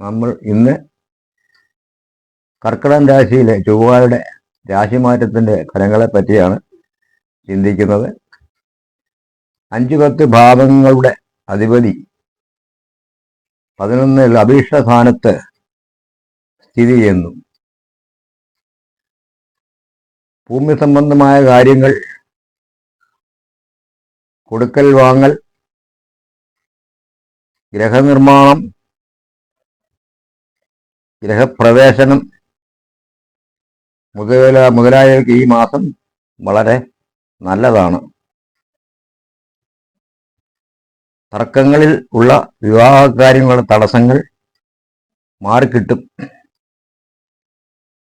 നമ്മൾ ഇന്ന് കർക്കിടകം രാശിയിലെ ചൊവ്വയുടെ രാശിമാറ്റത്തിന്റെ ഫലങ്ങളെ പറ്റിയാണ് ചിന്തിക്കുന്നത്. അഞ്ചു പത്ത് ഭാവങ്ങളുടെ അധിപതി പതിനൊന്നിൽ അഭീഷ്ട സ്ഥാനത്ത് സ്ഥിതി ചെയ്യുന്നു. ഭൂമി സംബന്ധമായ കാര്യങ്ങൾ കൊടുക്കൽ വാങ്ങൽ ഗ്രഹനിർമ്മാണം ഗ്രഹപ്രവേശനം മുതല മുതലായവർക്ക് ഈ മാസം വളരെ നല്ലതാണ്. തർക്കങ്ങളിൽ ഉള്ള വിവാഹ കാര്യങ്ങളുടെ തടസ്സങ്ങൾ മാറിക്കിട്ടും.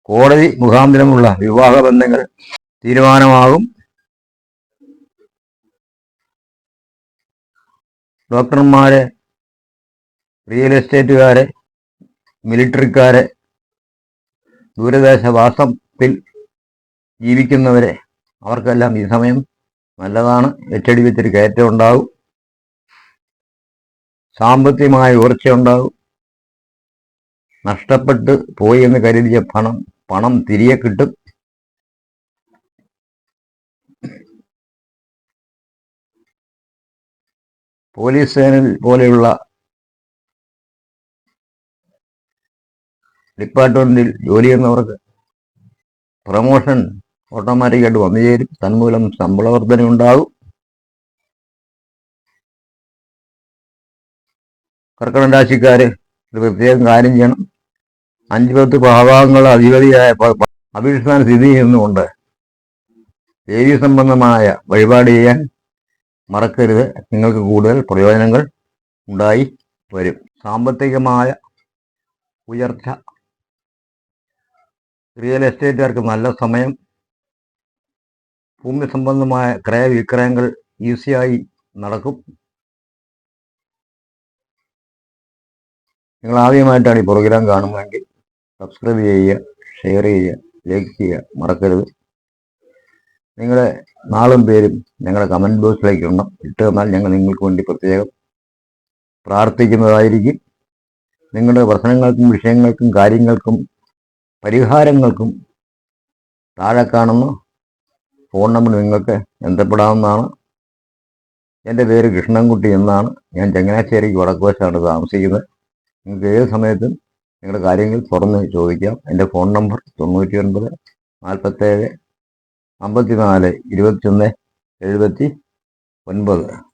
കോടതി മുഖാന്തരമുള്ള വിവാഹ ബന്ധങ്ങൾ തീരുമാനമാകും. ഡോക്ടർമാരെ റിയൽ എസ്റ്റേറ്റുകാരെ മിലിറ്ററിക്കാരെ ദൂരദേശവാസത്തിൽ ജീവിക്കുന്നവരെ അവർക്കെല്ലാം ഈ സമയം നല്ലതാണ്. എച്ചടി വെച്ചൊരു കയറ്റം ഉണ്ടാവും. സാമ്പത്തികമായ ഉയർച്ച ഉണ്ടാവും. നഷ്ടപ്പെട്ട് പോയി എന്ന് കരുതിയ പണം പണം തിരികെ കിട്ടും. പോലീസ് സേനയിൽ പോലെയുള്ള ഡിപ്പാർട്ട്മെന്റിൽ ജോലി ചെയ്യുന്നവർക്ക് പ്രമോഷൻ ഓട്ടോമാറ്റിക്കായിട്ട് വന്നു ചേരും. തന്മൂലം ശമ്പള വർധന ഉണ്ടാകും. കർക്കിടക രാശിക്കാര് ഒരു പ്രത്യേകം കാര്യം ചെയ്യണം. അഞ്ച് പത്ത് ഭാഗങ്ങൾ അധിപതിയായ അഭിഷ്ഠാന സ്ഥിതി ചെയ്യുന്നുകൊണ്ട് ദേവി സംബന്ധമായ വഴിപാട് ചെയ്യാൻ മറക്കരുത്. നിങ്ങൾക്ക് കൂടുതൽ പ്രയോജനങ്ങൾ ഉണ്ടായി വരും. സാമ്പത്തികമായ ഉയർച്ച റിയൽ എസ്റ്റേറ്റുകാർക്ക് നല്ല സമയം. ഭൂമി സംബന്ധമായ ക്രയവിക്രയങ്ങൾ ഈസിയായി നടക്കും. നിങ്ങൾ ആദ്യമായിട്ടാണ് ഈ പ്രോഗ്രാം കാണുന്നതെങ്കിൽ സബ്സ്ക്രൈബ് ചെയ്യുക ഷെയർ ചെയ്യുക ലൈക്ക് ചെയ്യുക മറക്കരുത്. നിങ്ങളുടെ നാളും പേരും ഞങ്ങളുടെ കമന്റ് ബോക്സിലേക്ക് ഇടണം. ഇട്ട് തന്നാൽ ഞങ്ങൾ നിങ്ങൾക്ക് വേണ്ടി പ്രത്യേകം പ്രാർത്ഥിക്കുന്നതായിരിക്കും. നിങ്ങളുടെ പ്രശ്നങ്ങൾക്കും വിഷയങ്ങൾക്കും കാര്യങ്ങൾക്കും പരിഹാരങ്ങൾക്കും താഴെ കാണുന്ന ഫോൺ നമ്പർ നിങ്ങൾക്ക് ബന്ധപ്പെടാവുന്നതാണ്. എന്റെ പേര് കൃഷ്ണൻകുട്ടി എന്നാണ്. ഞാൻ ചങ്ങനാശ്ശേരിക്ക് വടക്കുവശാണ് താമസിക്കുന്നത്. നിങ്ങൾക്ക് ഏത് സമയത്തും നിങ്ങളുടെ കാര്യങ്ങൾ തുറന്ന് ചോദിക്കാം. എന്റെ ഫോൺ നമ്പർ തൊണ്ണൂറ്റി ഒൻപത് നാൽപ്പത്തേഴ് അമ്പത്തിനാല് ഇരുപത്തിയൊന്ന് എഴുപത്തി ഒൻപത്.